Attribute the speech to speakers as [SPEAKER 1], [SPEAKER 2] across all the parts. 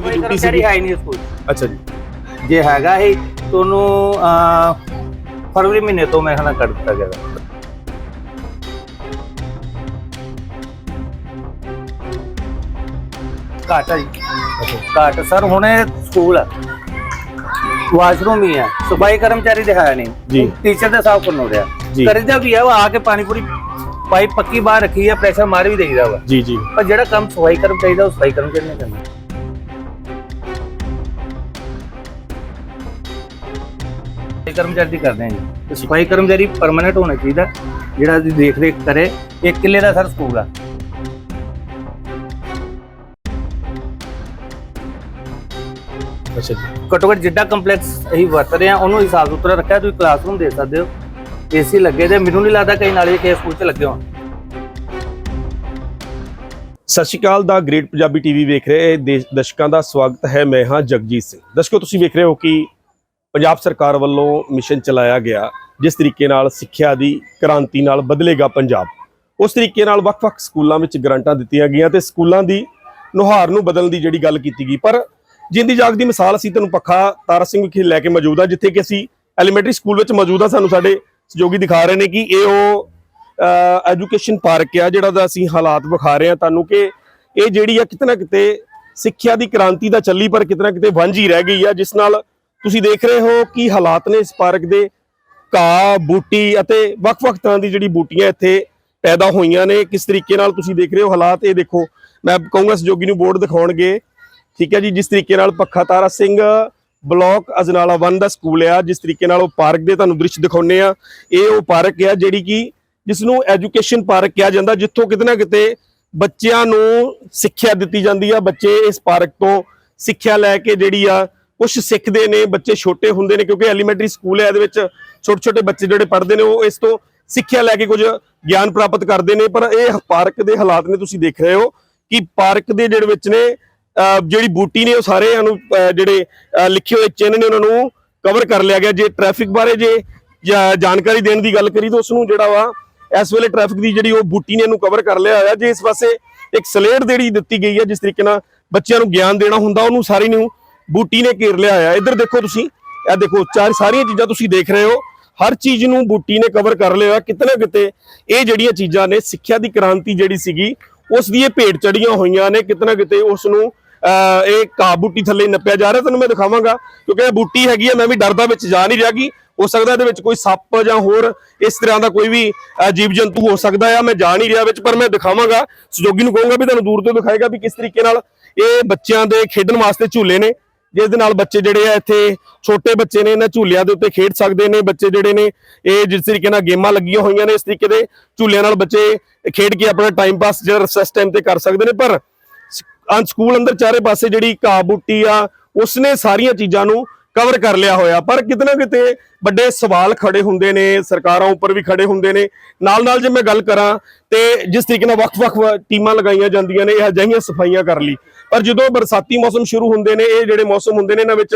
[SPEAKER 1] ਕਰਮਚਾਰੀ ਦੀ
[SPEAKER 2] ਕੋਈ
[SPEAKER 1] ਡਿਊਟੀ
[SPEAKER 2] ਕਰਮਚਾਰੀ
[SPEAKER 1] ਸੀ
[SPEAKER 2] ਹੈ ਹੀ ਨਹੀਂ ਸਕੂਲ।
[SPEAKER 1] ਅੱਛਾ ਜੀ।
[SPEAKER 2] ਜੇ ਹੈਗਾ ਹੀ ਤੁਹਾਨੂੰ ਅਹ, ਫਰਵਰੀ ਮਹੀਨੇ ਤੋਂ ਮੈਂ ਖਣਾ ਕੱਢ ਦਿੱਤਾ ਗਿਆ। ਘਾਟ ਹੈ ਜੀ। ਘਾਟ ਸਰ ਹੁਣੇ ਸਕੂਲ ਹੈ ਵਾਸ਼ਰੂਮ ਹੀ ਹੈ ਸਫ਼ਾਈ ਕਰਮਚਾਰੀ ਦੇ ਹੈ
[SPEAKER 1] ਜੀ।
[SPEAKER 2] ਨਹੀਂ ਟੀਚਰ ਦੇ ਸਾਫ਼ ਕਰਨ ਹੋ ਰਿਹਾ।
[SPEAKER 1] ਜੀ।
[SPEAKER 2] ਕਰਦਾ ਵੀ ਹੈ ਉਹ ਆ ਕੇ ਪਾਣੀ ਪੂਰੀ ਪਾਈਪ ਪੱਕੀ ਬਾਹਰ ਰੱਖੀ ਹੈ ਪ੍ਰੈਸ਼ਰ ਮਾਰ ਵੀ ਦੇਈਦਾ ਵਾ।
[SPEAKER 1] ਜੀ ਜੀ।
[SPEAKER 2] ਪਰ ਜਿਹੜਾ ਕੰਮ ਸਫ਼ਾਈ ਕਰਮਚਾਰੀ ਦਾ ਉਹ ਸਫ਼ਾਈ ਕਰਮਚਾਰੀ ਨੇ ਕਰਨਾ। ਕਰਮਚਾਰੀ ਦੀ ਕਰਦੇ ਹਾਂ ਜੀ। ਤੇ ਸਫ਼ਾਈ ਕਰਮਚਾਰੀ ਪਰਮਨੈਂਟ ਹੋਣਾ ਚਾਹੀਦਾ ਜਿਹੜਾ ਦੀ ਦੇਖ ਰੇਖ ਕਰੇ। ਇੱਕ ਕਿੱਲੇ ਦਾ ਸਰ ਸਕੂਲ ਆ।
[SPEAKER 1] ਅੱਛਾ
[SPEAKER 2] ਘੱਟੋ ਘੱਟ ਜਿੱਡਾ ਕੰਪਲੈਕਸ ਅਸੀਂ ਵਰਤ ਰਹੇ ਆ ਉਹਨੂੰ ਹਿਸਾਬ ਸੁਥਰਾ ਰੱਖਿਆ ਤੁਸੀਂ ਕਲਾਸਰੂਮ ਦੇ ਸਕਦੇ ਹੋ। ਏਸੀ ਲੱਗੇ ਤੇ ਮੈਨੂੰ ਨਹੀਂ ਲੱਗਦਾ ਕਈ ਨਾਲੇ ਕੇ ਸਕੂਲ 'ਚ ਲੱਗੇ ਹੋਣ।
[SPEAKER 1] ਸਤਿ ਸ਼੍ਰੀ ਅਕਾਲ ਦਾ ਗ੍ਰੇਟ ਪੰਜਾਬੀ ਟੀਵੀ ਵੇਖ ਰਹੇ ਦਰਸ਼ਕਾਂ ਦਾ ਸਵਾਗਤ ਹੈ। ਮੈਂ ਹਾਂ ਜਗਜੀਤ ਸਿੰਘ। ਦਰਸ਼ਕੋ ਤੁਸੀਂ ਵੇਖ ਰਹੇ ਹੋ ਕਿ ਪੰਜਾਬ ਸਰਕਾਰ ਵੱਲੋਂ ਮਿਸ਼ਨ ਚਲਾਇਆ ਗਿਆ, ਜਿਸ ਤਰੀਕੇ ਨਾਲ ਸਿੱਖਿਆ ਦੀ ਕ੍ਰਾਂਤੀ ਨਾਲ ਬਦਲੇਗਾ ਪੰਜਾਬ। ਉਸ ਤਰੀਕੇ ਨਾਲ ਵੱਖ-ਵੱਖ ਸਕੂਲਾਂ ਵਿੱਚ ਗ੍ਰਾਂਟਾਂ ਦਿੱਤੀਆਂ ਗਈਆਂ ਤੇ ਸਕੂਲਾਂ ਦੀ ਨੁਹਾਰ ਨੂੰ ਬਦਲਣ ਦੀ ਜਿਹੜੀ ਗੱਲ ਕੀਤੀ ਗਈ। ਪਰ ਜਿੰਦੀ ਜਾਗਦੀ ਮਿਸਾਲ ਅਸੀਂ ਤੁਹਾਨੂੰ ਪੱਖਾ ਤਾਰਾ ਸਿੰਘ ਵਿਖੇ ਲੈ ਕੇ ਮੌਜੂਦ ਆ ਜਿੱਥੇ ਕਿ ਅਸੀਂ ਐਲੀਮੈਂਟਰੀ ਸਕੂਲ ਵਿੱਚ ਮੌਜੂਦ ਆ ਸਾਨੂੰ ਸਾਡੇ ਸਹਿਯੋਗੀ ਦਿਖਾ ਰਹੇ ਨੇ ਕਿ ਇਹ ਉਹ ਐਜੂਕੇਸ਼ਨ ਪਾਰਕ ਆ, ਜਿਹੜਾ ਦਾ ਅਸੀਂ ਹਾਲਾਤ ਵਿਖਾ ਰਹੇ ਆ ਤੁਹਾਨੂੰ ਕਿ ਇਹ ਜਿਹੜੀ ਆ ਕਿਤੇ ਨਾ ਕਿਤੇ ਸਿੱਖਿਆ ਦੀ ਕ੍ਰਾਂਤੀ ਦਾ ਚੱਲੀ, ਪਰ ਕਿਤੇ ਨਾ ਕਿਤੇ ਵਾਂਝੀ ਰਹਿ ਗਈ ਆ, ਜਿਸ ਨਾਲ ਤੁਸੀਂ ਦੇਖ ਰਹੇ ਹੋ ਕਿ ਹਾਲਾਤ ਨੇ ਇਸ ਪਾਰਕ ਦੇ। ਘਾਹ, ਬੂਟੀ ਅਤੇ ਵੱਖ-ਵੱਖ ਤਰ੍ਹਾਂ ਦੀ ਜਿਹੜੀ ਬੂਟੀਆਂ ਇੱਥੇ ਪੈਦਾ ਹੋਈਆਂ ਨੇ। ਕਿਸ ਤਰੀਕੇ ਨਾਲ ਤੁਸੀਂ ਦੇਖ ਰਹੇ ਹੋ ਹਾਲਾਤ? ਇਹ ਦੇਖੋ, ਮੈਂ ਕਹੂੰਗਾ ਸਹਿਯੋਗੀ ਨੂੰ ਬੋਰਡ ਦਿਖਾਉਣਗੇ। ਠੀਕ ਹੈ ਜੀ, ਜਿਸ ਤਰੀਕੇ ਨਾਲ ਪੱਖਾ ਤਾਰਾ ਸਿੰਘ ਬਲਾਕ ਅਜਨਾਲਾ 1 ਦਾ ਸਕੂਲ ਆ, ਜਿਸ ਤਰੀਕੇ ਨਾਲ ਉਹ ਪਾਰਕ ਦੇ ਤੁਹਾਨੂੰ ਦ੍ਰਿਸ਼ ਦਿਖਾਉਨੇ ਆ। ਇਹ ਉਹ ਪਾਰਕ ਆ ਜਿਹੜੀ ਕਿ ਜਿਸ ਨੂੰ ਐਜੂਕੇਸ਼ਨ ਪਾਰਕ ਕਿਹਾ ਜਾਂਦਾ, ਜਿੱਥੋਂ ਕਿਤੇ ਨਾ ਕਿਤੇ ਬੱਚਿਆਂ ਨੂੰ ਸਿੱਖਿਆ ਦਿੱਤੀ ਜਾਂਦੀ ਆ। ਬੱਚੇ ਇਸ ਪਾਰਕ ਤੋਂ ਸਿੱਖਿਆ ਲੈ ਕੇ ਜਿਹੜੀ ਆ ਕੁਝ ਸਿੱਖਦੇ ਨੇ, ਬੱਚੇ ਛੋਟੇ ਹੁੰਦੇ ਨੇ, ਕਿਉਂਕਿ ਐਲੀਮੈਂਟਰੀ ਸਕੂਲ ਹੈ ਇਹਦੇ ਵਿੱਚ ਛੋਟੇ ਛੋਟੇ ਬੱਚੇ ਜਿਹੜੇ ਪੜ੍ਹਦੇ ਨੇ, ਉਹ ਇਸ ਤੋਂ ਸਿੱਖਿਆ ਲੈ ਕੇ ਕੁਝ ਗਿਆਨ ਪ੍ਰਾਪਤ ਕਰਦੇ ਨੇ। ਪਰ ਇਹ ਪਾਰਕ ਦੇ ਹਾਲਾਤ ਨੇ, ਤੁਸੀਂ ਦੇਖ ਰਹੇ ਹੋ ਕਿ ਪਾਰਕ ਦੇ ਜਿਹੜੇ ਵਿੱਚ ਨੇ ਜਿਹੜੀ ਬੂਟੀ ਨੇ, ਉਹ ਸਾਰੇ ਨੂੰ ਜਿਹੜੇ ਲਿਖੇ ਹੋਏ ਚਿੰਨ੍ਹ ਨੇ, ਉਹਨਾਂ ਨੂੰ ਕਵਰ ਕਰ ਲਿਆ ਗਿਆ। ਜੇ ਟ੍ਰੈਫਿਕ ਬਾਰੇ ਜੇ ਜਾਣਕਾਰੀ ਦੇਣ ਦੀ ਗੱਲ ਕਰੀ ਤਾਂ ਉਸ ਨੂੰ ਜਿਹੜਾ ਵਾ, ਇਸ ਵੇਲੇ ਟ੍ਰੈਫਿਕ ਦੀ ਜਿਹੜੀ ਉਹ ਬੂਟੀ ਨੇ, ਇਹਨੂੰ ਕਵਰ ਕਰ ਲਿਆ ਹੋਇਆ। ਜੇ ਇਸ ਪਾਸੇ ਇੱਕ ਸਲੇਟ ਜਿਹੜੀ ਦਿੱਤੀ ਗਈ ਹੈ, ਜਿਸ ਤਰੀਕੇ ਨਾਲ ਬੱਚਿਆਂ ਨੂੰ ਗਿਆਨ ਦੇਣਾ ਹੁੰਦਾ, ਉਹਨੂੰ ਸਾਰੀ ਨੂੰ ਬੂਟੀ ਨੇ ਘੇਰ ਲਿਆ ਹੋਇਆ। ਇੱਧਰ ਦੇਖੋ ਤੁਸੀਂ, ਇਹ ਦੇਖੋ, ਚਾਰ ਸਾਰੀਆਂ ਚੀਜ਼ਾਂ ਤੁਸੀਂ ਦੇਖ ਰਹੇ ਹੋ। ਹਰ ਚੀਜ਼ ਨੂੰ ਬੂਟੀ ਨੇ ਕਵਰ ਕਰ ਲਿਆ ਕਿਤੇ ਨਾ ਕਿਤੇ ਇਹ ਜਿਹੜੀਆਂ ਚੀਜ਼ਾਂ ਨੇ, ਸਿੱਖਿਆ ਦੀ ਕ੍ਰਾਂਤੀ ਜਿਹੜੀ ਸੀਗੀ, ਉਸ ਦੀ ਇਹ ਭੇਟ ਚੜੀਆਂ ਹੋਈਆਂ ਨੇ। ਕਿਤੇ ਨਾ ਕਿਤੇ ਉਸ ਨੂੰ, ਅਹ, ਇਹ ਘਾਹ ਬੂਟੀ ਥੱਲੇ ਨੱਪਿਆ ਜਾ ਰਿਹਾ। ਤੁਹਾਨੂੰ ਮੈਂ ਦਿਖਾਵਾਂਗਾ, ਕਿਉਂਕਿ ਇਹ ਬੂਟੀ ਹੈਗੀ ਆ, ਮੈਂ ਵੀ ਡਰਦਾ ਵਿੱਚ ਜਾ ਨਹੀਂ ਰਿਹਾ ਕਿ ਹੋ ਸਕਦਾ ਇਹਦੇ ਵਿੱਚ ਕੋਈ ਸੱਪ ਜਾਂ ਹੋਰ ਇਸ ਤਰ੍ਹਾਂ ਦਾ ਕੋਈ ਵੀ ਜੀਵ ਜੰਤੂ ਹੋ ਸਕਦਾ ਆ। ਮੈਂ ਜਾ ਨਹੀਂ ਰਿਹਾ ਵਿੱਚ, ਪਰ ਮੈਂ ਦਿਖਾਵਾਂਗਾ। ਸਹਿਯੋਗੀ ਨੂੰ ਕਹੂੰਗਾ ਵੀ ਤੁਹਾਨੂੰ ਦੂਰ ਤੋਂ ਦਿਖਾਏਗਾ ਵੀ ਕਿਸ ਤਰੀਕੇ ਨਾਲ ਇਹ ਬੱਚਿਆਂ ਦੇ ਖੇਡਣ ਵਾਸਤੇ ਝੂਲੇ ਨੇ। ਜਿਸ ਦੇ ਨਾਲ ਬੱਚੇ ਜਿਹੜੇ ਆ ਇੱਥੇ ਛੋਟੇ ਬੱਚੇ ਨੇ, ਇਹਨਾਂ ਝੂਲਿਆਂ ਦੇ ਉੱਤੇ ਖੇਡ ਸਕਦੇ ਨੇ, ਬੱਚੇ ਜਿਹੜੇ ਨੇ, ਇਹ ਜਿਸ ਤਰੀਕੇ ਨਾਲ ਗੇਮਾਂ ਲੱਗੀਆਂ ਹੋਈਆਂ ਨੇ, ਇਸ ਤਰੀਕੇ ਦੇ ਝੂਲਿਆਂ ਨਾਲ ਬੱਚੇ ਖੇਡ ਕੇ ਆਪਣਾ ਟਾਈਮ ਪਾਸ ਜਿਹੜਾ ਰਿਸੈਸ ਟਾਈਮ ਤੇ ਕਰ ਸਕਦੇ ਨੇ, ਪਰ ਸਕੂਲ ਅੰਦਰ ਚਾਰੇ ਪਾਸੇ ਜਿਹੜੀ ਘਾਹ ਬੂਟੀ ਆ, ਉਸਨੇ ਸਾਰੀਆਂ ਚੀਜ਼ਾਂ ਨੂੰ ਕਵਰ ਕਰ ਲਿਆ ਹੋਇਆ। ਪਰ ਕਿਤੇ ਨਾ ਕਿਤੇ ਵੱਡੇ ਸਵਾਲ ਖੜੇ ਹੁੰਦੇ ਨੇ, ਸਰਕਾਰਾਂ ਉੱਪਰ ਵੀ ਖੜੇ ਹੁੰਦੇ ਨੇ। ਨਾਲ ਨਾਲ ਜੇ ਮੈਂ ਗੱਲ ਕਰਾਂ ਤੇ ਜਿਸ ਤਰੀਕੇ ਨਾਲ ਵੱਖ-ਵੱਖ ਟੀਮਾਂ ਲਗਾਈਆਂ ਜਾਂਦੀਆਂ ਨੇ, ਇਹ ਅਜਿਹੀਆਂ ਸਫਾਈਆਂ ਕਰ ਲਈ। ਪਰ ਜਦੋਂ ਬਰਸਾਤੀ ਮੌਸਮ ਸ਼ੁਰੂ ਹੁੰਦੇ ਨੇ, ਇਹ ਜਿਹੜੇ ਮੌਸਮ ਹੁੰਦੇ ਨੇ, ਇਹਨਾਂ ਵਿੱਚ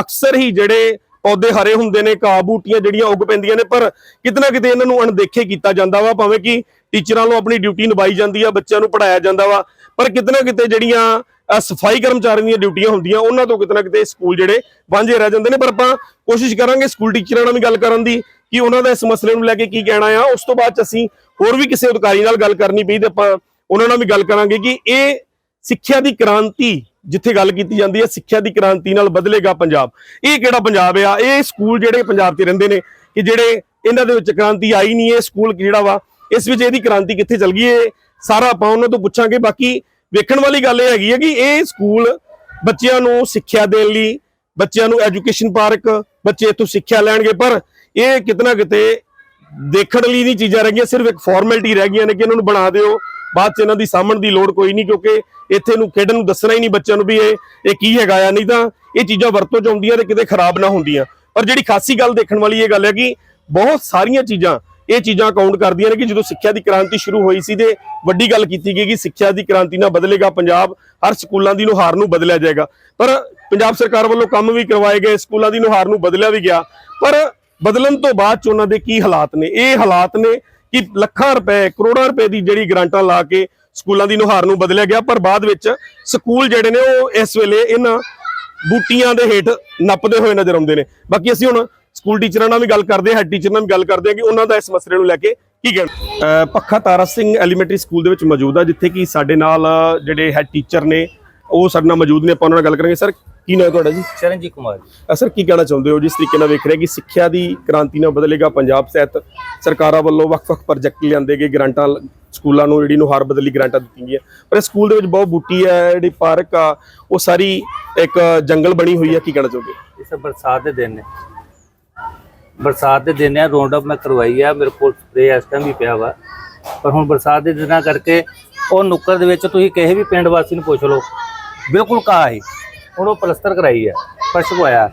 [SPEAKER 1] ਅਕਸਰ ਹੀ ਜਿਹੜੇ ਪੌਦੇ ਹਰੇ ਹੁੰਦੇ ਨੇ ਘਾਹ ਬੂਟੀਆਂ ਜਿਹੜੀਆਂ ਉੱਗ ਪੈਂਦੀਆਂ ਨੇ, ਪਰ ਕਿਤੇ ਨਾ ਕਿਤੇ ਇਹਨਾਂ ਨੂੰ ਅਣਦੇਖੇ ਕੀਤਾ ਜਾਂਦਾ ਵਾ, ਭਾਵੇਂ ਕਿ ਟੀਚਰਾਂ ਨੂੰ ਆਪਣੀ ਡਿਊਟੀ ਨਿਭਾਈ ਜਾਂਦੀ ਆ, ਬੱਚਿਆਂ ਨੂੰ ਪੜਾਇਆ ਜਾਂਦਾ ਵਾ, ਪਰ ਕਿਤੇ ਨਾ ਕਿਤੇ ਜਿਹੜੀਆਂ ਸਫ਼ਾਈ ਕਰਮਚਾਰੀਆਂ ਦੀਆਂ ਡਿਊਟੀਆਂ ਹੁੰਦੀਆਂ, ਉਹਨਾਂ ਤੋਂ ਕਿਤੇ ਨਾ ਕਿਤੇ ਸਕੂਲ ਜਿਹੜੇ ਵਾਂਝੇ ਰਹਿ ਜਾਂਦੇ ਨੇ। ਪਰ ਆਪਾਂ ਕੋਸ਼ਿਸ਼ ਕਰਾਂਗੇ ਸਕੂਲ ਟੀਚਰਾਂ ਨਾਲ ਵੀ ਗੱਲ ਕਰਨ ਦੀ ਕਿ ਉਹਨਾਂ ਦਾ ਇਸ ਮਸਲੇ ਨੂੰ ਲੈ ਕੇ ਕੀ ਕਹਿਣਾ ਆ। ਉਸ ਤੋਂ ਬਾਅਦ ਚ ਅਸੀਂ ਹੋਰ ਵੀ ਕਿਸੇ ਅਧਿਕਾਰੀ ਨਾਲ ਗੱਲ ਕਰਨੀ ਪਈ ਤੇ ਆਪਾਂ ਉਹਨਾਂ ਨਾਲ ਵੀ ਗੱਲ ਕਰਾਂਗੇ ਕਿ ਇਹ ਸਿੱਖਿਆ ਦੀ ਕ੍ਰਾਂਤੀ, ਜਿੱਥੇ ਗੱਲ ਕੀਤੀ ਜਾਂਦੀ ਹੈ, ਸਿੱਖਿਆ ਦੀ ਕ੍ਰਾਂਤੀ ਨਾਲ ਬਦਲੇਗਾ ਪੰਜਾਬ। ਇਹ ਕਿਹੜਾ ਪੰਜਾਬ ਆ? ਇਹ ਸਕੂਲ ਜਿਹੜੇ ਪੰਜਾਬ 'ਚ ਰਹਿੰਦੇ ਨੇ ਕਿ ਜਿਹੜੇ ਇਹਨਾਂ ਦੇ ਵਿੱਚ ਕ੍ਰਾਂਤੀ ਆਈ ਨਹੀਂ, ਇਹ ਸਕੂਲ ਜਿਹੜਾ ਵਾ? ਇਸ ਵਿੱਚ ਇਹਦੀ ਕ੍ਰਾਂਤੀ ਕਿੱਥੇ ਚਲ ਗਈ ਇਹ ਸਾਰਾ ਆਪਾਂ ਉਹਨਾਂ ਤੋਂ ਪੁੱਛਾਂਗੇ। ਬਾਕੀ ਵੇਖਣ ਵਾਲੀ ਗੱਲ ਇਹ ਹੈਗੀ ਹੈ ਕਿ ਇਹ ਸਕੂਲ ਬੱਚਿਆਂ ਨੂੰ ਸਿੱਖਿਆ ਦੇਣ ਲਈ, ਬੱਚਿਆਂ ਨੂੰ ਐਜੂਕੇਸ਼ਨ ਪਾਰਕ, ਬੱਚੇ ਇੱਥੋਂ ਸਿੱਖਿਆ ਲੈਣਗੇ, ਪਰ ਇਹ ਕਿਤਨਾ ਕਿਤੇ ਦੇਖਣ ਲਈ ਨਹੀਂ ਚੀਜ਼ਾਂ ਰਹਿ ਗਈਆਂ ਸਿਰਫ ਇੱਕ ਫਾਰਮੈਲਿਟੀ ਰਹਿ ਗਈਆਂ ਨੇ ਕਿ ਇਹਨਾਂ ਨੂੰ ਬਣਾ ਦਿਓ। ਬਾਅਦ ਚ ਇਹਨਾਂ ਦੀ ਸਾਹਮਣ ਦੀ ਲੋੜ ਕੋਈ ਨਹੀਂ, ਕਿਉਂਕਿ ਇੱਥੇ ਨੂੰ ਖੇਡਣ ਨੂੰ ਦੱਸਣਾ ਹੀ ਨਹੀਂ ਬੱਚਿਆਂ ਨੂੰ ਵੀ ਇਹ ਇਹ ਕੀ ਹੈਗਾ ਆ। ਨਹੀਂ ਤਾਂ ਇਹ ਚੀਜ਼ਾਂ ਵਰਤੋਂ ਚ ਆਉਂਦੀਆਂ ਤੇ ਕਿਤੇ ਖਰਾਬ ਨਾ ਹੁੰਦੀਆਂ। ਪਰ ਜਿਹੜੀ ਖਾਸੀ ਗੱਲ ਦੇਖਣ ਵਾਲੀ ਇਹ ਗੱਲ ਹੈ ਕਿ ਬਹੁਤ ਸਾਰੀਆਂ ਚੀਜ਼ਾਂ ਇਹ ਚੀਜ਼ਾਂ ਕਾਊਂਟ ਕਰਦੀਆਂ ਨੇ ਕਿ ਜਦੋਂ ਸਿੱਖਿਆ ਦੀ ਕ੍ਰਾਂਤੀ ਸ਼ੁਰੂ ਹੋਈ ਸੀ ਤੇ ਵੱਡੀ ਗੱਲ ਕੀਤੀ ਗਈ ਕਿ ਸਿੱਖਿਆ ਦੀ ਕ੍ਰਾਂਤੀ ਨਾਲ ਬਦਲੇਗਾ, ਪੰਜਾਬ ਹਰ ਸਕੂਲਾਂ ਦੀ ਨੁਹਾਰ ਨੂੰ ਬਦਲਿਆ ਜਾਏਗਾ। ਪਰ ਪੰਜਾਬ ਸਰਕਾਰ ਵੱਲੋਂ ਕੰਮ ਵੀ ਕਰਵਾਏ ਗਏ, ਸਕੂਲਾਂ ਦੀ ਨੁਹਾਰ ਨੂੰ ਬਦਲਿਆ ਵੀ ਗਿਆ। ਪਰ ਬਦਲਣ ਤੋਂ ਬਾਅਦ ਚ ਉਹਨਾਂ ਦੇ ਕੀ ਹਾਲਾਤ ਨੇ? ਇਹ ਹਾਲਾਤ ਨੇ ਕਿ ਲੱਖਾਂ ਰੁਪਏ, ਕਰੋੜਾਂ ਰੁਪਏ ਦੀ ਜਿਹੜੀ ਗ੍ਰਾਂਟਾਂ ਲਾ ਕੇ ਸਕੂਲਾਂ ਦੀ ਨੁਹਾਰ ਨੂੰ ਬਦਲਿਆ ਗਿਆ, ਪਰ ਬਾਅਦ ਵਿੱਚ ਸਕੂਲ ਜਿਹੜੇ ਨੇ ਉਹ ਇਸ ਵੇਲੇ ਇਹਨਾਂ ਬੂਟੀਆਂ ਦੇ ਹੇਠ ਨੱਪਦੇ ਹੋਏ ਨਜ਼ਰ ਆਉਂਦੇ ਨੇ। ਬਾਕੀ ਅਸੀਂ ਹੁਣ ਸਕੂਲ ਟੀਚਰਾਂ ਨਾਲ ਵੀ ਗੱਲ ਕਰਦੇ ਹਾਂ ਹੈਡ ਟੀਚਰ ਨਾਲ ਵੀ ਗੱਲ ਕਰਦੇ ਹਾਂ ਕਿ ਉਹਨਾਂ ਦਾ ਇਸ ਮਸਲੇ ਨੂੰ ਲੈ ਕੇ ਕੀ ਕਹਿਣਾ? ਪੱਖਾ ਤਾਰਾ ਸਿੰਘ ਐਲੀਮੈਂਟਰੀ ਸਕੂਲ ਦੇ ਵਿੱਚ ਮੌਜੂਦ ਆ ਜਿੱਥੇ ਕਿ ਸਾਡੇ ਨਾਲ ਜਿਹੜੇ ਹੈਡ ਟੀਚਰ ਨੇ ਉਹ ਸਾਡੇ ਨਾਲ ਮੌਜੂਦ ਨੇ ਆਪਾਂ ਉਹਨਾਂ ਨਾਲ ਗੱਲ ਕਰਾਂਗੇ। ਸਰ ਕੀ ਨਾਮ ਤੁਹਾਡਾ ਜੀ?
[SPEAKER 2] ਚਰਨਜੀਤ ਕੁਮਾਰ
[SPEAKER 1] ਸਰ ਕੀ ਕਹਿਣਾ ਚਾਹੁੰਦੇ ਹੋ? ਜਿਸ ਤਰੀਕੇ ਨਾਲ ਵੇਖ ਰਹੇ ਕਿ ਸਿੱਖਿਆ ਦੀ ਕ੍ਰਾਂਤੀ ਨਾਲ ਬਦਲੇਗਾ ਪੰਜਾਬ ਸਹਿਤ ਸਰਕਾਰਾਂ ਵੱਲੋਂ ਵੱਖ-ਵੱਖ ਪ੍ਰੋਜੈਕਟ ਲਿਆਂਦੇ ਗਏ ਗ੍ਰਾਂਟਾਂ ਸਕੂਲਾਂ ਨੂੰ ਜਿਹੜੀ ਨੂੰ ਹਰ ਬਦਲੀ ਗ੍ਰਾਂਟਾਂ ਦਿੱਤੀਆਂ ਗਈਆਂ। ਪਰ ਇਸ ਸਕੂਲ ਦੇ ਵਿੱਚ ਬਹੁਤ ਬੂਟੀ ਹੈ ਜਿਹੜੀ ਪਾਰਕ ਆ ਉਹ ਸਾਰੀ ਇੱਕ ਜੰਗਲ ਬਣੀ ਹੋਈ ਹੈ ਕੀ ਕਹਿਣਾ ਚਾਹੁੰਦੇ ਹੋ
[SPEAKER 2] ਇਹ ਸਭ ਬਰਸਾਤ ਦੇ ਦਿਨ ਨੇ। ਬਰਸਾਤ ਦੇ ਦਿਨ ਆ ਰੌਂਡ ਅਪ ਮੈਂ ਕਰਵਾਈ ਆ, ਮੇਰੇ ਕੋਲ ਸਪਰੇ ਇਸ ਟਾਈਮ ਵੀ ਪਿਆ ਵਾ। ਪਰ ਹੁਣ ਬਰਸਾਤ ਦੇ ਦਿਨਾਂ ਕਰਕੇ ਉਹ ਨੁੱਕਰ ਦੇ ਵਿੱਚ ਤੁਸੀਂ ਕਿਸੇ ਵੀ ਪਿੰਡ ਵਾਸੀ ਨੂੰ ਪੁੱਛ ਲਓ, ਬਿਲਕੁਲ ਘਾਹ ਹੈ। ਹੁਣ ਉਹ ਪਲਸਤਰ ਕਰਾਈ ਆ, ਫਰਸ਼ ਪਵਾਇਆ।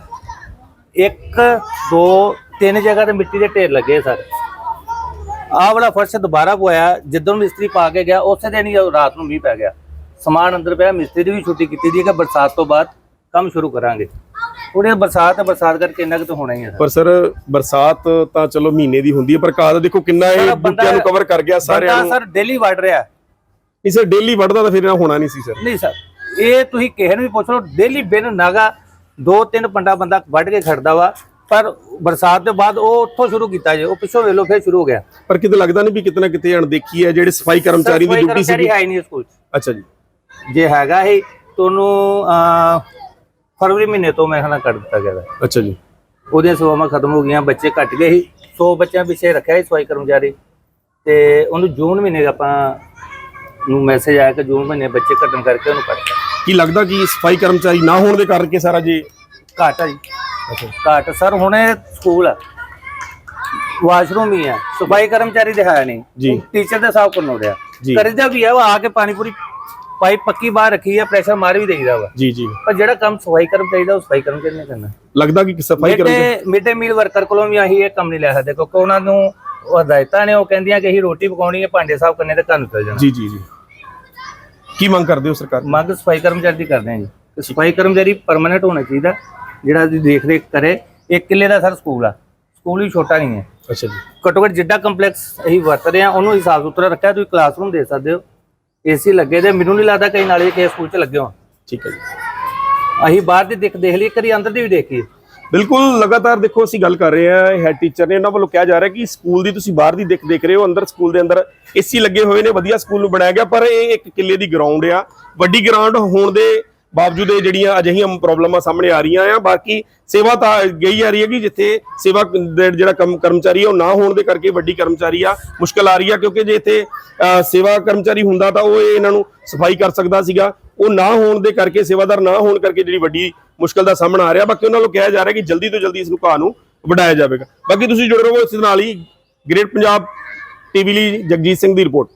[SPEAKER 2] ਇੱਕ, ਦੋ, ਤਿੰਨ ਜਗ੍ਹਾ ਤੇ ਮਿੱਟੀ ਦੇ ਢੇਰ ਲੱਗੇ ਸਰ। ਆਹ ਵਾਲਾ ਫਰਸ਼ ਦੁਬਾਰਾ ਪਵਾਇਆ ਜਿੱਦਣ ਮਿਸਤਰੀ ਪਾ ਕੇ ਗਿਆ, ਉਸੇ ਦਿਨ ਹੀ ਰਾਤ ਨੂੰ ਮੀਂਹ ਪੈ ਗਿਆ। ਸਮਾਨ ਅੰਦਰ ਪਿਆ, ਮਿਸਤਰੀ ਦੀ ਵੀ ਛੁੱਟੀ ਕੀਤੀ ਦੀ ਕਿ ਬਰਸਾਤ ਤੋਂ ਬਾਅਦ ਕੰਮ ਸ਼ੁਰੂ ਕਰਾਂਗੇ। ਇਹ ਬਰਸਾਤ ਹੈ ਬਰਸਾਤ ਕਰਕੇ ਇੰਨਾ ਕੁ ਤਾਂ ਹੋਣਾ ਹੀ ਹੈ ਸਰ।
[SPEAKER 1] ਪਰ ਸਰ ਬਰਸਾਤ ਤਾਂ ਚਲੋ ਮਹੀਨੇ ਦੀ ਹੁੰਦੀ ਹੈ ਪਰ ਕਾਦ ਦੇਖੋ ਕਿੰਨਾ ਇਹ
[SPEAKER 2] ਸਰ, ਬੰਦਾ-
[SPEAKER 1] ਬੂਟਿਆਂ ਨੂੰ ਕਵਰ ਕਰ ਗਿਆ ਸਾਰਿਆਂ
[SPEAKER 2] ਬੰਦਾ
[SPEAKER 1] ਨੂੰ।
[SPEAKER 2] ਸਰ ਡੇਲੀ ਵੜ ਰਿਹਾ
[SPEAKER 1] ਇਸੇ ਡੇਲੀ ਵੱਢਦਾ ਤਾਂ ਫਿਰ ਇਹ ਹੋਣਾ ਨਹੀਂ ਸੀ ਸਰ।
[SPEAKER 2] ਨਹੀਂ ਸਰ ਇਹ ਤੁਸੀਂ ਕਿਸੇ ਨੂੰ ਵੀ ਪੁੱਛ ਲਓ ਡੇਲੀ ਬਿਨ ਨਾਗਾ ਦੋ ਤਿੰਨ ਪੰਡਾ ਬੰਦਾ ਵੱਢ ਕੇ ਖੜਦਾ ਵਾ ਪਰ ਬਰਸਾਤ ਦੇ ਬਾਅਦ ਉਹ ਉੱਥੋਂ ਸ਼ੁਰੂ ਕੀਤਾ ਜੇ ਉਹ ਪਿੱਛੋਂ ਵੇਲੋ ਫਿਰ ਸ਼ੁਰੂ ਹੋ ਗਿਆ।
[SPEAKER 1] ਪਰ ਕਿਤੇ ਲੱਗਦਾ ਨਹੀਂ ਵੀ ਕਿਤਨਾ ਕਿਤੇ ਅਣਦੇਖੀ ਹੈ ਜਿਹੜੇ ਸਫ਼ਾਈ ਕਰਮਚਾਰੀ ਦੀ ਡਿਊਟੀ
[SPEAKER 2] ਕਰਮਚਾਰੀ
[SPEAKER 1] ਸੀ
[SPEAKER 2] ਹੈ ਹੀ ਨਹੀਂ ਸਕੂਲ 'ਚ।
[SPEAKER 1] ਅੱਛਾ ਜੀ।
[SPEAKER 2] ਜੇ ਹੈਗਾ ਹੀ ਤੁਹਾਨੂੰ ਅਹ, ਫਰਵਰੀ ਮਹੀਨੇ ਤੋਂ ਮੈਂ ਖਣਾ ਕੱਢ ਦਿੱਤਾ ਗਿਆ ਵਾ।
[SPEAKER 1] ਅੱਛਾ ਜੀ।
[SPEAKER 2] ਉਹਦੀਆਂ ਸੇਵਾਵਾਂ ਖਤਮ ਹੋ ਗਈਆਂ ਬੱਚੇ ਘਟ ਗਏ ਸੀ। 100 ਬੱਚਿਆਂ ਪਿੱਛੇ ਰੱਖਿਆ ਸੀ ਸਫ਼ਾਈ ਕਰਮਚਾਰੀ। ਤੇ ਉਹਨੂੰ ਜੂਨ ਮਹੀਨੇ ਆਪਾਂ ਨੂੰ ਮੈਸੇਜ ਆਇਆ ਕਿ ਜੂਨ ਮਹੀਨੇ ਬੱਚੇ ਘਟਣ ਕਰਕੇ ਉਹਨੂੰ ਕੱਟਤਾ
[SPEAKER 1] ਕੀ ਲੱਗਦਾ ਕਿ ਸਫ਼ਾਈ ਕਰਮਚਾਰੀ ਨਾ ਹੋਣ ਦੇ ਕਰਕੇ ਸਾਰਾ ਜੀ
[SPEAKER 2] ਘਾਟ ਆ ਜੀ। ਘਾਟ ਸਰ ਹੁਣੇ ਸਕੂਲ ਆ। ਵਾਸ਼ਰੂਮ ਹੀ ਆ। ਸਫ਼ਾਈ ਕਰਮਚਾਰੀ ਹੈ
[SPEAKER 1] ਜੀ।
[SPEAKER 2] ਨਹੀਂ ਟੀਚਰ ਦੇ ਹਿਸਾਬ ਕੋਲ ਰਿਹਾ।
[SPEAKER 1] ਜੀ।
[SPEAKER 2] ਕਰੀਦਾ ਵੀ ਆ ਉਹ ਆ ਕੇ ਪਾਣੀ ਪੂਰੀ ਪਾਈਪ ਪੱਕੀ ਬਾਹਰ ਰੱਖੀ ਆ ਪ੍ਰੈਸ਼ਰ ਮਾਰ ਵੀ ਦੇਈਦਾ ਵਾ।
[SPEAKER 1] ਜੀ ਜੀ।
[SPEAKER 2] ਪਰ ਜਿਹੜਾ ਕੰਮ ਸਫ਼ਾਈ ਕਰਮਚਾਰੀ ਦਾ ਉਹ ਸਫ਼ਾਈ ਕਰਮਚਾਰੀ ਨੇ ਕਰਨਾ?
[SPEAKER 1] ਲੱਗਦਾ ਕਿ ਸਫ਼ਾਈ ਕਰਮਚਾਰੀ
[SPEAKER 2] ਮਿਡੇ ਮਿਡੇ ਮੀਲ ਵਰਕਰ ਕੋਲੋਂ ਵੀ ਆਹੀ ਇਹ ਕੰਮ ਨਹੀਂ ਲੈ ਸਕਦੇ ਕਿਉਂਕਿ ਉਹਨਾਂ ਨੂੰ ਉਹ ਹਦਾਇਤਾਂ ਨੇ ਉਹ ਕਹਿੰਦੀਆਂ ਕਿ ਅਸੀਂ ਰੋਟੀ ਪਕਾਉਣੀ ਹੈ ਭਾਂਡੇ ਸਾਫ਼ ਕਰਨੇ ਤੇ ਘਰ ਨੂੰ ਚਲ ਜਾਣਾ।
[SPEAKER 1] ਜੀ ਜੀ ਜੀ। ਕੀ ਮੰਗ ਕਰਦੇ ਹੋ ਸਰਕਾਰ?
[SPEAKER 2] ਮੰਗ ਸਫ਼ਾਈ ਕਰਮਚਾਰੀ ਦੀ ਕਰਦੇ ਹਾਂ ਜੀ। ਸਫ਼ਾਈ ਕਰਮਚਾਰੀ ਪਰਮਨੈਂਟ ਹੋਣਾ ਚਾਹੀਦਾ ਜਿਹੜਾ ਦੀ ਦੇਖ ਰੇਖ ਕਰੇ। ਇੱਕ ਕਿੱਲੇ ਦਾ ਸਰ ਸਕੂਲ ਆ। ਸਕੂਲ ਵੀ ਛੋਟਾ ਨਹੀਂ ਹੈ।
[SPEAKER 1] ਅੱਛਾ ਜੀ।
[SPEAKER 2] ਘੱਟੋ ਘੱਟ ਜਿੱਡਾ ਕੰਪਲੈਕਸ ਅਸੀਂ ਵਰਤ ਰਹੇ ਹਾਂ ਉਹਨੂੰ ਹਿਸਾਬ ਸੁਥਰਾ ਰੱਖਿਆ ਤੁਸੀਂ ਕਲਾਸਰੂਮ ਦੇ ਸਕਦੇ ਹੋ। ਏਸੀ ਲੱਗੇ ਦੇ ਮੈਨੂੰ ਨਹੀਂ ਲੱਗਦਾ ਕਈ ਨਾਲੇ ਕਿਸੇ ਸਕੂਲ 'ਚ ਲੱਗੇ ਹੋਣ।
[SPEAKER 1] ਠੀਕ ਹੈ ਜੀ।
[SPEAKER 2] ਅਸੀਂ ਬਾਹਰ ਦੀ ਦੇਖ ਦੇਖ ਲਈ ਕਰੀ ਅੰਦਰ ਦੀ ਵੀ ਦੇਖੀਏ।
[SPEAKER 1] ਬਿਲਕੁਲ ਲਗਾਤਾਰ ਦੇਖੋ ਅਸੀਂ ਗੱਲ ਕਰ ਰਹੇ ਹਾਂ। ਹੈਡ ਟੀਚਰ ਨੇ ਉਹਨਾਂ ਵੱਲੋਂ ਕਿਹਾ ਜਾ ਰਿਹਾ ਕਿ ਸਕੂਲ ਦੀ ਤੁਸੀਂ ਬਾਹਰ ਦੀ ਦੇਖ ਦੇਖ ਰਹੇ ਹੋ ਅੰਦਰ ਸਕੂਲ ਦੇ ਅੰਦਰ ਏਸੀ ਲੱਗੇ ਹੋਏ ਨੇ ਵਧੀਆ ਸਕੂਲ ਨੂੰ ਬਣਾਇਆ ਗਿਆ ਪਰ ਇਹ ਇੱਕ ਕਿੱਲੇ ਦੀ ਗਰਾਊਂਡ ਆ। ਵੱਡੀ ਗਰਾਊਂਡ ਹੋਣ ਦੇ ਬਾਵਜੂਦ ਇਹ ਜਿਹੜੀਆਂ ਅਜਿਹੀਆਂ ਪ੍ਰੋਬਲਮਾਂ ਸਾਹਮਣੇ ਆ ਰਹੀਆਂ ਆ, ਬਾਕੀ ਸੇਵਾ ਤਾਂ ਗਈ ਆ ਰਹੀ ਹੈ ਕਿ ਜਿੱਥੇ ਸੇਵਾ ਜਿਹੜਾ ਕੰਮ ਕਰਮਚਾਰੀ ਆ, ਉਹ ਨਾ ਹੋਣ ਦੇ ਕਰਕੇ ਵੱਡੀ ਕਰਮਚਾਰੀ ਆ, ਮੁਸ਼ਕਲ ਆ ਰਹੀ ਆ, ਕਿਉਂਕਿ ਜੇ ਇੱਥੇ ਸੇਵਾ ਕਰਮਚਾਰੀ ਹੁੰਦਾ ਤਾਂ ਉਹ ਇਹਨਾਂ ਨੂੰ ਸਫ਼ਾਈ ਕਰ ਸਕਦਾ ਸੀਗਾ। ਉਹ ਨਾ ਹੋਣ ਦੇ ਕਰਕੇ, ਸੇਵਾਦਾਰ ਨਾ ਹੋਣ ਕਰਕੇ ਜਿਹੜੀ ਵੱਡੀ ਮੁਸ਼ਕਲ ਦਾ ਸਾਹਮਣਾ ਆ ਰਿਹਾ, ਬਾਕੀ ਉਹਨਾਂ ਨੂੰ ਕਿਹਾ ਜਾ ਰਿਹਾ ਕਿ ਜਲਦੀ ਤੋਂ ਜਲਦੀ ਇਸ ਨੂੰ ਘਾਹ ਨੂੰ ਵਡਾਇਆ ਜਾਵੇਗਾ। ਬਾਕੀ ਤੁਸੀਂ ਜੁੜੇ ਰਹੋ ਇਸ ਨਾਲ ਹੀ ਗ੍ਰੇਟ ਪੰਜਾਬ ਟੀਵੀ ਲਈ ਜਗਜੀਤ ਸਿੰਘ ਦੀ ਰਿਪੋਰਟ